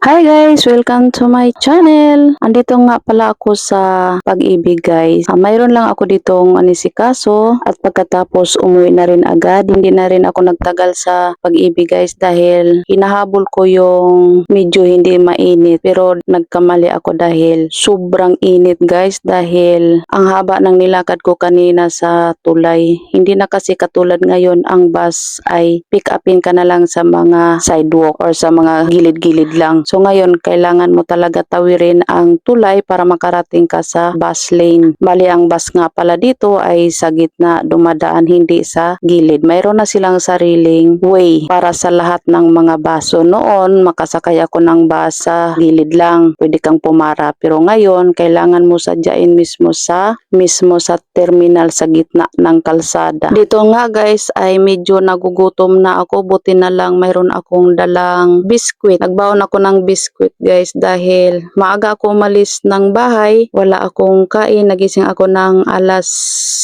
Hi guys! Welcome to my channel! Andito nga pala ako sa pag-ibig guys. Ah, mayroon lang ako ditong anisikaso at pagkatapos umuwi na rin agad. Hindi na rin ako nagtagal sa pag-ibig guys dahil hinahabol ko yung medyo hindi mainit. Pero nagkamali ako dahil sobrang init guys dahil ang haba ng nilakad ko kanina sa tulay. Hindi na kasi katulad ngayon ang bus ay pick upin ka na lang sa mga sidewalk or sa mga gilid-gilid lang. So ngayon, kailangan mo talaga tawirin ang tulay para makarating ka sa bus lane. Bali, ang bus nga pala dito ay sa gitna dumadaan, hindi sa gilid. Mayroon na silang sariling way para sa lahat ng mga baso. Noon, makasakay ako ng bus sa gilid lang. Pwede kang pumara. Pero ngayon, kailangan mo sadyain mismo sa mismo sa terminal sa gitna ng kalsada. Dito nga guys ay medyo nagugutom na ako. Buti na lang mayroon akong dalang biskwit. Nagbaon ako ng biskwit guys dahil maaga ako umalis ng bahay. Wala akong kain. Nagising ako ng alas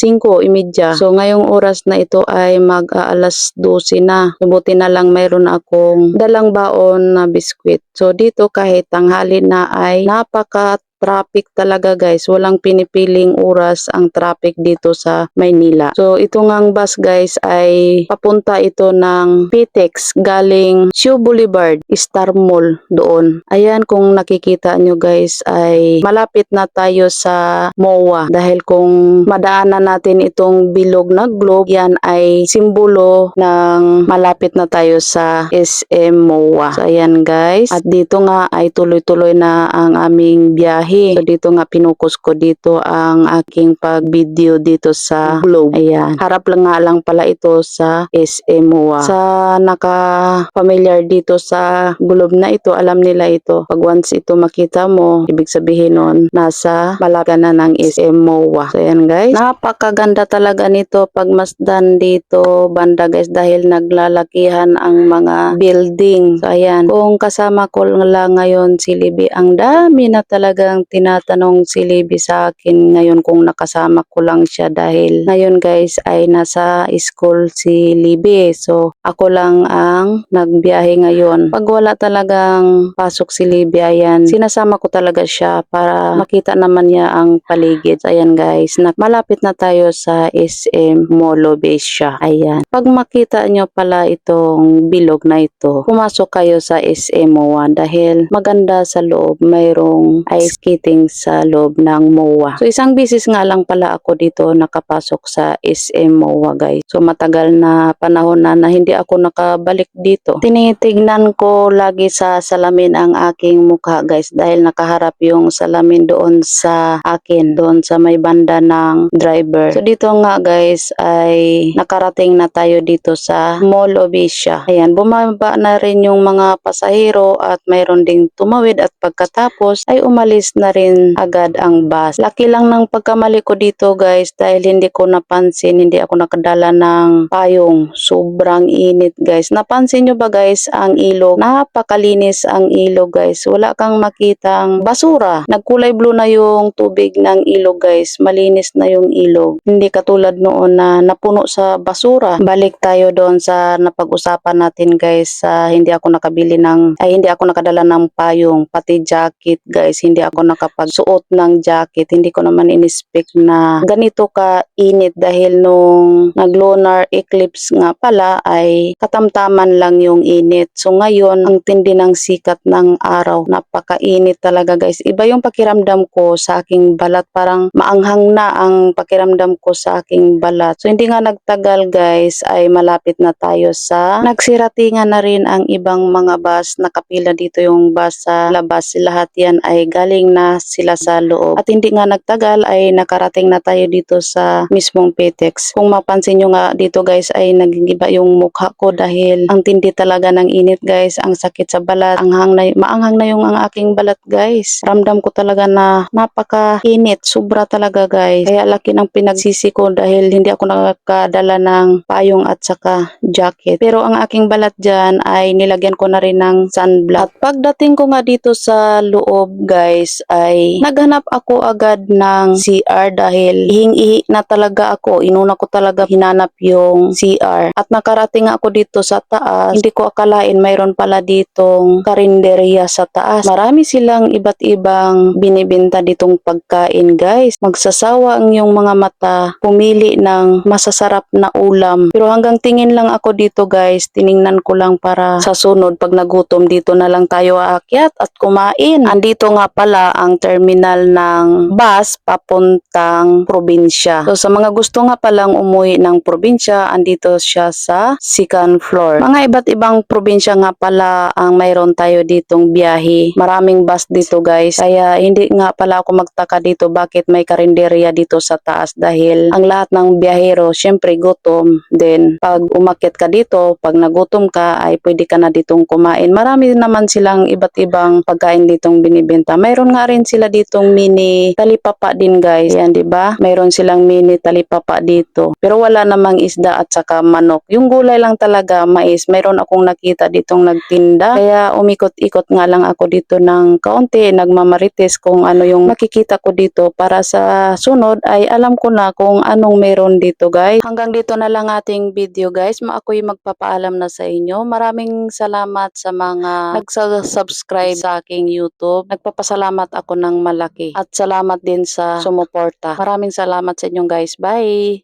5.30. So ngayong oras na ito ay mag alas 12 na. So, buti na lang mayroon akong dalang baon na biskwit. So dito kahit tanghali na ay napaka traffic talaga guys. Walang pinipiling oras ang traffic dito sa Maynila. So ito ngang bus guys ay papunta ito ng Pitex galing Shoe Boulevard, Star Mall doon. Ayan kung nakikita nyo guys ay malapit na tayo sa MOA dahil kung madaanan natin itong bilog na globe yan ay simbolo ng malapit na tayo sa SM MOA. So ayan guys at dito nga ay tuloy-tuloy na ang aming biyahe. So dito nga pinukus ko dito ang aking pag-video dito sa globe. Ayan. Harap lang nga lang pala ito sa SM MOA. Sa naka-familiar dito sa globe na ito, alam nila ito. Pag once ito makita mo, ibig sabihin nun, nasa malapit na ng SM. So ayan guys. Napakaganda talaga nito pag masdan dito banda guys dahil naglalakihan ang mga building. So ayan. Kung kasama ko lang ngayon si Libby, ang dami na talagang tinatanong si Libby sa akin ngayon kung nakasama ko lang siya dahil ngayon guys ay nasa school si Libby. So ako lang ang nagbiyahe ngayon. Pag wala talagang pasok si Libby, ayan, sinasama ko talaga siya para makita naman niya ang paligid. Ayan guys, na, malapit na tayo sa SM Molo base siya. Ayan. Pag makita nyo pala itong bilog na ito, pumasok kayo sa SM MOA dahil maganda sa loob. Mayroong ice skating sa loob ng MOA. So isang bisis nga lang pala ako dito nakapasok sa SM MOA guys. So matagal na panahon na na hindi ako nakabalik dito. Tinitignan ko lagi sa salamin ang aking mukha guys dahil nakaharap yung salamin doon sa akin, doon sa may banda ng driver. So dito nga guys ay nakarating na tayo dito sa Mall of Asia. Ayan, bumaba na rin yung mga pasahero at mayroon ding tumawid at pagkatapos ay umalis na rin agad ang bus. Laki lang ng pagkamali ko dito guys dahil hindi ko napansin, hindi ako nakadala ng payong. Sobrang init guys. Napansin nyo ba guys ang ilog? Napakalinis ang ilog guys. Wala kang makitang basura. Nagkulay blue na yung tubig ng ilog guys. Malinis na yung ilog. Hindi katulad noon na napuno sa basura. Balik tayo doon sa napag-usapan natin guys sa hindi ako nakabili ng ay hindi ako nakadala ng payong pati jacket guys. Hindi ako nakapagsuot ng jacket. Hindi ko naman in-expect na ganito ka init dahil nung nag-lunar eclipse nga pala ay katamtaman lang yung init. So ngayon, ang tindi ng sikat ng araw. Napakainit talaga guys. Iba yung pakiramdam ko sa aking balat. Parang maanghang na ang pakiramdam ko sa aking balat. So hindi nga nagtagal guys ay malapit na tayo sa nagsiratingan na rin ang ibang mga bus. Nakapila dito yung bus sa labas. Lahat yan ay galing na sila sa loob. At hindi nga nagtagal ay nakarating na tayo dito sa mismong Petex. Kung mapansin nyo nga dito guys ay nagigiba yung mukha ko dahil ang tindi talaga ng init guys. Ang sakit sa balat. Anghang na, maanghang na yung ang aking balat guys. Ramdam ko talaga na napaka-init. Sobra talaga guys. Kaya laki ng pinagsisi ko dahil hindi ako nakakadala ng payong at saka jacket. Pero ang aking balat dyan ay nilagyan ko na rin ng sunblock. At pagdating ko nga dito sa loob guys ay naghanap ako agad ng CR dahil ihing-ihi na talaga ako. Inuna ko talaga hinanap yung CR. At nakarating ako dito sa taas. Hindi ko akalain mayroon pala ditong karinderya sa taas. Marami silang iba't ibang binibenta ditong pagkain guys. Magsasawa ang yung mga mata pumili ng masasarap na ulam. Pero hanggang tingin lang ako dito guys. Tiningnan ko lang para sa sunod pag nagutom dito na lang tayo aakyat at kumain. Andito nga pala ang terminal ng bus papuntang probinsya. So sa mga gusto nga palang umuwi ng probinsya, andito siya sa second floor. Mga iba't ibang probinsya nga pala ang mayroon tayo ditong biyahe. Maraming bus dito guys. Kaya hindi nga pala ako magtaka dito bakit may karinderya dito sa taas dahil ang lahat ng biyahero syempre gutom. Then pag umakyat ka dito, pag nagutom ka ay pwede ka na ditong kumain. Marami naman silang iba't ibang pagkain ditong binibenta. Mayroon nga rin sila ditong mini talipapa din guys. Yan, di ba? Mayroon silang mini talipapa dito. Pero wala namang isda at saka manok. Yung gulay lang talaga, mais. Mayroon akong nakita ditong nagtinda. Kaya umikot-ikot nga lang ako dito ng kaunti. Nagmamarites kung ano yung nakikita ko dito para sa sunod ay alam ko na kung anong meron dito guys. Hanggang dito na lang ating video guys. Ako'y magpapaalam na sa inyo. Maraming salamat sa mga nagsa-subscribe sa aking YouTube. Nagpapasalamat ako ng malaki. At salamat din sa sumuporta. Maraming salamat sa inyong guys. Bye!